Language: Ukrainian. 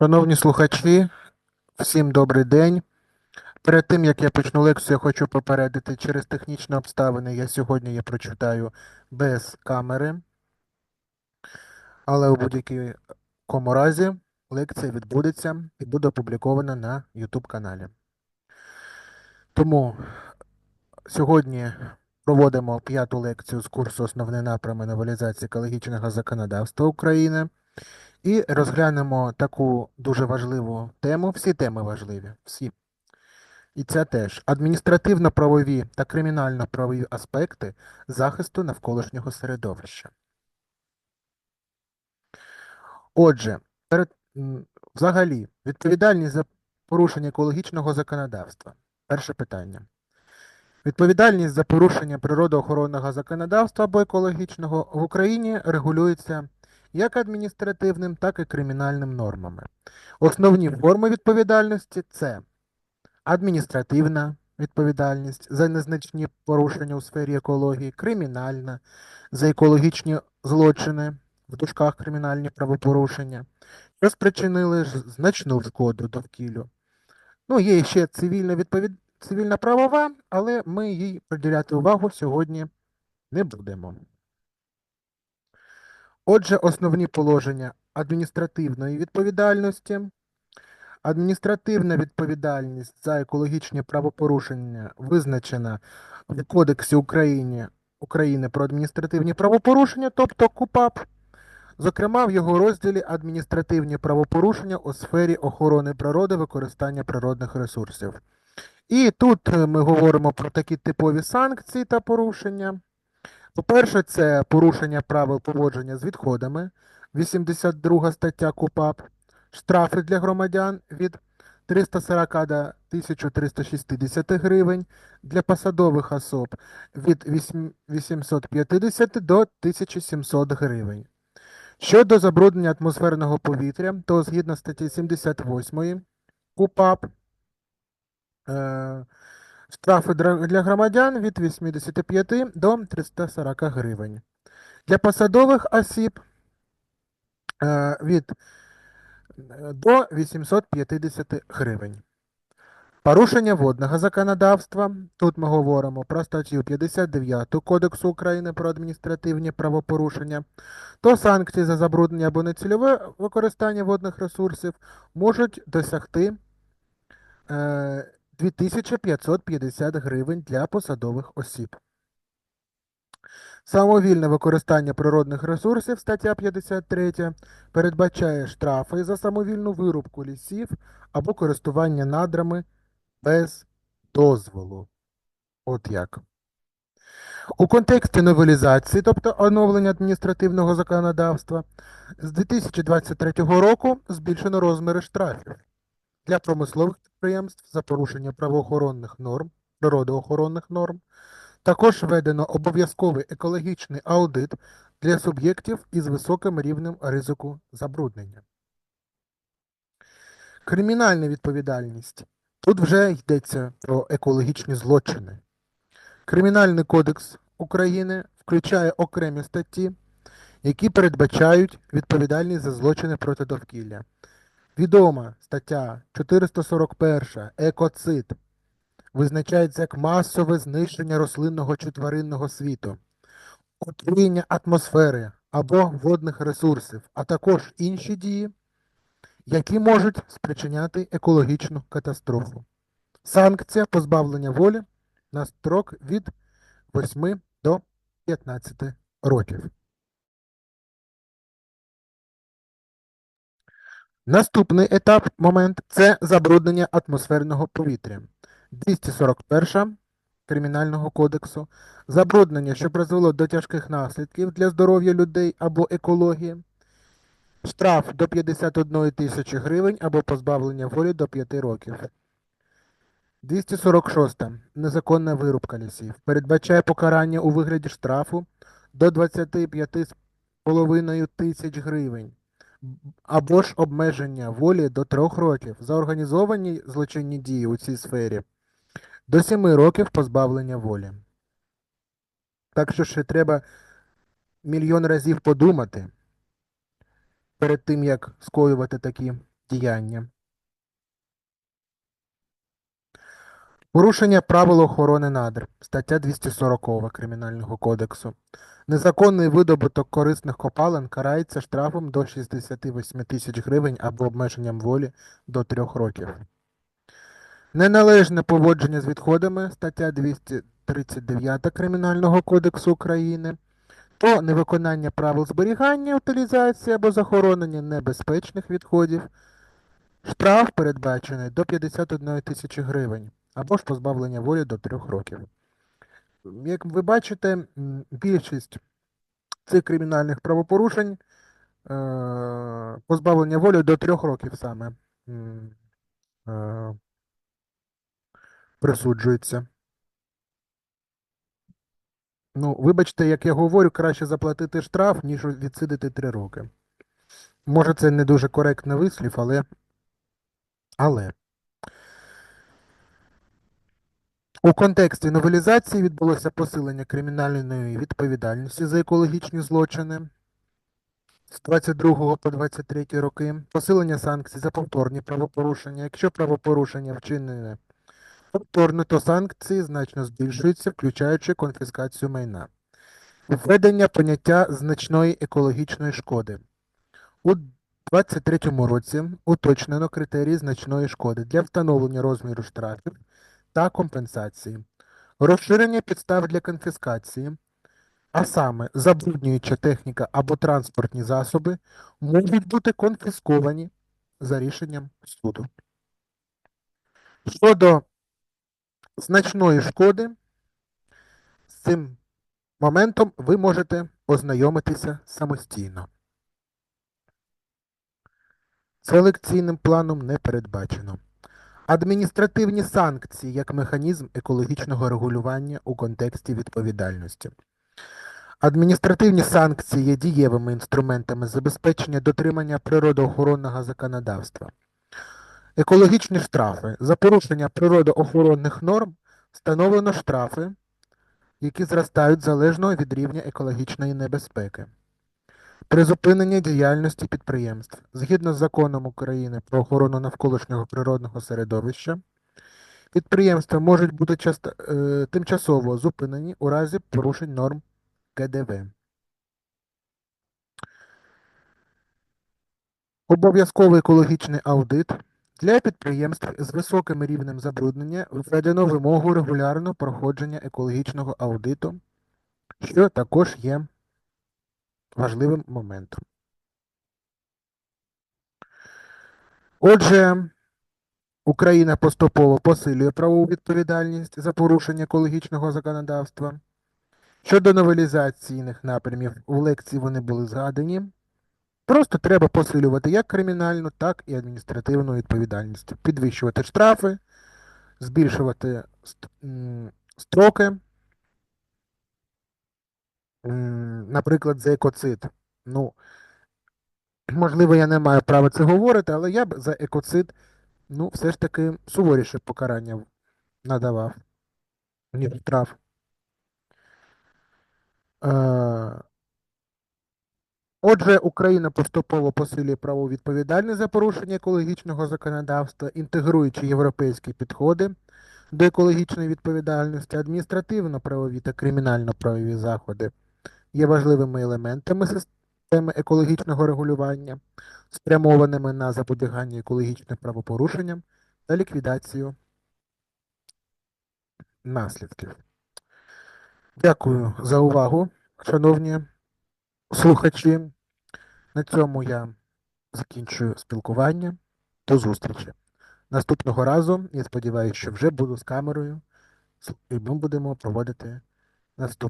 Шановні слухачі, всім добрий день. Перед тим як я почну лекцію, я хочу попередити, через технічні обставини я сьогодні її прочитаю без камери, але у будь-якому разі лекція відбудеться і буде опублікована на YouTube каналі. Тому сьогодні проводимо п'яту лекцію з курсу Основні напрями новелізації екологічного законодавства України. І розглянемо таку дуже важливу тему. Всі теми важливі, всі. І це теж адміністративно-правові та кримінально-правові аспекти захисту навколишнього середовища. Отже, взагалі, відповідальність за порушення екологічного законодавства. Перше питання. Відповідальність за порушення природоохоронного законодавства або екологічного в Україні регулюється як адміністративним, так і кримінальним нормами. Основні форми відповідальності це адміністративна відповідальність за незначні порушення у сфері екології, кримінальна за екологічні злочини в дужках кримінальні правопорушення, що спричинили значну шкоду довкіллю. Ну, є ще цивільна відповід... цивільна правова, але ми їй приділяти увагу сьогодні не будемо. Отже, основні положення адміністративної відповідальності. Адміністративна відповідальність за екологічні правопорушення визначена в Кодексі України, України про адміністративні правопорушення, тобто КУПАП, зокрема в його розділі адміністративні правопорушення у сфері охорони природи, використання природних ресурсів. І тут е, ми говоримо про такі типові санкції та порушення. По-перше, це порушення правил поводження з відходами, 82 стаття КУПАП, штрафи для громадян від 340 до 1360 гривень, для посадових особ від 850 до 1700 гривень. Щодо забруднення атмосферного повітря, то згідно статті 78 КУПАП, е, Штрафи для громадян від 85 до 340 гривень. Для посадових осіб е, від е, до 850 гривень. Порушення водного законодавства. Тут ми говоримо про статтю 59 Кодексу України про адміністративні правопорушення, то санкції за забруднення або нецільове використання водних ресурсів можуть досягти е, 2550 гривень для посадових осіб. Самовільне використання природних ресурсів, стаття 53, передбачає штрафи за самовільну вирубку лісів або користування надрами без дозволу. От як. У контексті новелізації, тобто оновлення адміністративного законодавства, з 2023 року збільшено розміри штрафів для промислових підприємств за порушення правоохоронних норм, природоохоронних норм. Також введено обов'язковий екологічний аудит для суб'єктів із високим рівнем ризику забруднення. Кримінальна відповідальність. Тут вже йдеться про екологічні злочини. Кримінальний кодекс України включає окремі статті, які передбачають відповідальність за злочини проти довкілля. Відома стаття 441 екоцид визначається як масове знищення рослинного чи тваринного світу, отруєння атмосфери або водних ресурсів, а також інші дії, які можуть спричиняти екологічну катастрофу. Санкція позбавлення волі на строк від 8 до 15 років. Наступний етап, момент це забруднення атмосферного повітря. 241 Кримінального кодексу. Забруднення, що призвело до тяжких наслідків для здоров'я людей або екології. Штраф до 51 тисячі гривень або позбавлення волі до 5 років. 246. Незаконна вирубка лісів. Передбачає покарання у вигляді штрафу до 25,5 тисяч гривень або ж обмеження волі до трьох років за організовані злочинні дії у цій сфері до сіми років позбавлення волі. Так що ще треба мільйон разів подумати перед тим, як скоювати такі діяння. Порушення правил охорони надр. Стаття 240 Кримінального кодексу. Незаконний видобуток корисних копалин карається штрафом до 68 тисяч гривень або обмеженням волі до 3 років. Неналежне поводження з відходами. Стаття 239 Кримінального кодексу України. То невиконання правил зберігання, утилізації або захоронення небезпечних відходів. Штраф передбачений до 51 тисячі гривень або ж позбавлення волі до 3 років. Як ви бачите, більшість цих кримінальних правопорушень е, позбавлення волі до 3 років саме е, присуджується. Ну, вибачте, як я говорю, краще заплатити штраф, ніж відсидити 3 роки. Може, це не дуже коректний вислів, але. Але. У контексті новелізації відбулося посилення кримінальної відповідальності за екологічні злочини з 22 по 23 роки, посилення санкцій за повторні правопорушення. Якщо правопорушення вчинене повторно, то санкції значно збільшуються, включаючи конфіскацію майна. Введення поняття значної екологічної шкоди. У 2023 році уточнено критерії значної шкоди для встановлення розміру штрафів та компенсації, розширення підстав для конфіскації, а саме забруднююча техніка або транспортні засоби можуть бути конфісковані за рішенням суду. Щодо значної шкоди, з цим моментом ви можете ознайомитися самостійно. Селекційним планом не передбачено. Адміністративні санкції як механізм екологічного регулювання у контексті відповідальності. Адміністративні санкції є дієвими інструментами забезпечення дотримання природоохоронного законодавства. Екологічні штрафи. За порушення природоохоронних норм встановлено штрафи, які зростають залежно від рівня екологічної небезпеки. Призупинення діяльності підприємств. Згідно з законом України про охорону навколишнього природного середовища, підприємства можуть бути часто, е, тимчасово зупинені у разі порушень норм КДВ. Обов'язковий екологічний аудит. Для підприємств з високим рівнем забруднення введено вимогу регулярного проходження екологічного аудиту, що також є важливим моментом. Отже, Україна поступово посилює правову відповідальність за порушення екологічного законодавства. Щодо новелізаційних напрямів, у лекції вони були згадані. Просто треба посилювати як кримінальну, так і адміністративну відповідальність, підвищувати штрафи, збільшувати строки. Наприклад, за екоцид. Ну, можливо, я не маю права це говорити, але я б за екоцид, ну, все ж таки суворіше покарання надавав, ніж штраф. Е, Отже, Україна поступово посилює правову відповідальність за порушення екологічного законодавства, інтегруючи європейські підходи до екологічної відповідальності, адміністративно-правові та кримінально-правові заходи є важливими елементами системи екологічного регулювання, спрямованими на запобігання екологічним правопорушенням та ліквідацію наслідків. Дякую за увагу, шановні слухачі. На цьому я закінчую спілкування. До зустрічі. Наступного разу, я сподіваюся, що вже буду з камерою, і ми будемо проводити наступне.